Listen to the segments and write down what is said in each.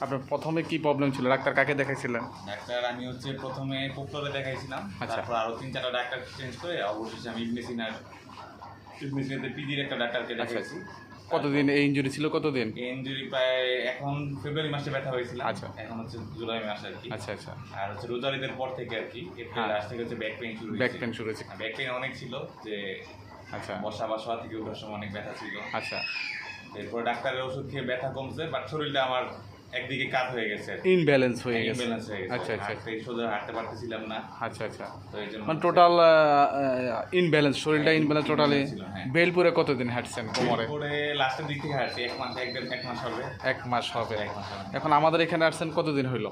আপনার প্রথমে কি প্রবলেম ছিল? ডাক্তার কাকে দেখাইছিলেন? ডাক্তার আমি হচ্ছে প্রথমে পোক্তরে দেখাইছিলাম আচ্ছা। তারপর আরও তিন চারটা ডাক্তার চেঞ্জ করে অবশেষে আমি ইবনেসিন আর ইবনেসিনাতে পিজির একটা ডাক্তারকে দেখাইছি। কতদিন এই ইনজুরি ছিল? কতদিন? ইঞ্জুরি প্রায় এখন ফেব্রুয়ারি মাসে ব্যথা হয়েছিল। আচ্ছা। এখন হচ্ছে জুলাই মাস আর কি। আচ্ছা আচ্ছা। আর হচ্ছে রোজারিদের পর থেকে আর কি এপ্রিল হ্যাঁ। লাস্ট থেকে হচ্ছে ব্যাক পেইন শুরু ব্যাক পেন শুরু হয়েছে। ব্যাক পেইন অনেক ছিল যে আচ্ছা। বসা বা শোয়া থেকে ওঠার সময় অনেক ব্যথা ছিল। আচ্ছা। এরপর ডাক্তারের ওষুধ খেয়ে ব্যথা কমছে বাট শরীরটা আমার একদিকে হয়ে গেছে। ইনব্যালেন্স হয়ে গেছে। Imbalance হয়ে গেছে। আচ্ছা আচ্ছা। সোজা হাঁটতে পারতেছিলাম না। আচ্ছা আচ্ছা। তো এই জন্য মানে টোটাল ইনব্যালেন্স শরীরটা ইনব্যালেন্স টোটালি হ্যাঁ। বেলপুরে কতদিন হাঁটছেন কোমরে? লাস্টের দিক থেকে হাঁটছি এক মাস এক দেড় এক মাস হবে। এক মাস হবে। এখন আমাদের এখানে আসছেন কতদিন হইল?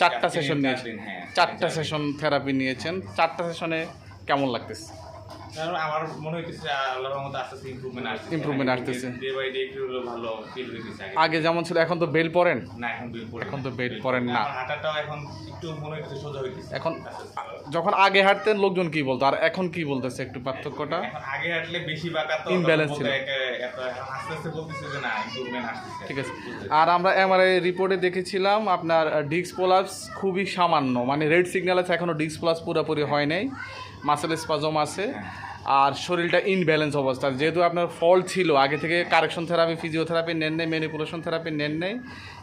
চারটা সেশন নিয়েছেন। হ্যাঁ। চারটা সেশন থেরাপি নিয়েছেন। চারটা সেশনে কেমন লাগতেছে? আমার মনে হইতেছে আল্লাহর রহমতে আস্তে আস্তে ইমপ্রুভমেন্ট আসছে Improvement আসতেছে। ডে বাই ডে একটু হলেও ভালো ফিল হইতেছে আগে। যেমন ছিল এখন তো বেল পরেন? না এখন পরে এখন তো বেড পরেন না। হাঁটাটাও এখন একটু মনে হইতেছে সোজা হইতেছে। এখন যখন আগে হাঁটতেন লোকজন কি বলতো? আর এখন কি বলতেছে একটু পার্থক্যটা? আগে হাঁটলে বেশি বাঁকা তো তখন ছিল। আস্তে আস্তে বলতেছে যে না ইমপ্রুভমেন্ট আসতেছে। ঠিক আছে। আর আমরা এমআরআই রিপোর্টে দেখেছিলাম আপনার ডিস্ক পোলাপস খুবই সামান্য। মানে রেড সিগন্যাল আছে এখনও ডিস্ক পোলাপস পুরোপুরি হয় নাই। মাসেল স্পাজম আছে, আর শরীরটা ইনব্যালেন্স অবস্থা যেহেতু আপনার ফল ছিল, আগে থেকে কারেকশন থেরাপি ফিজিওথেরাপি নেন নেই ম্যানিপুলেশন থেরাপি নেন নেই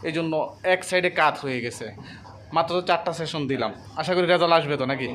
এই জন্য এক সাইডে কাত হয়ে গেছে। মাত্র চারটা সেশন দিলাম। আশা করি রেজাল্ট আসবে তো নাকি?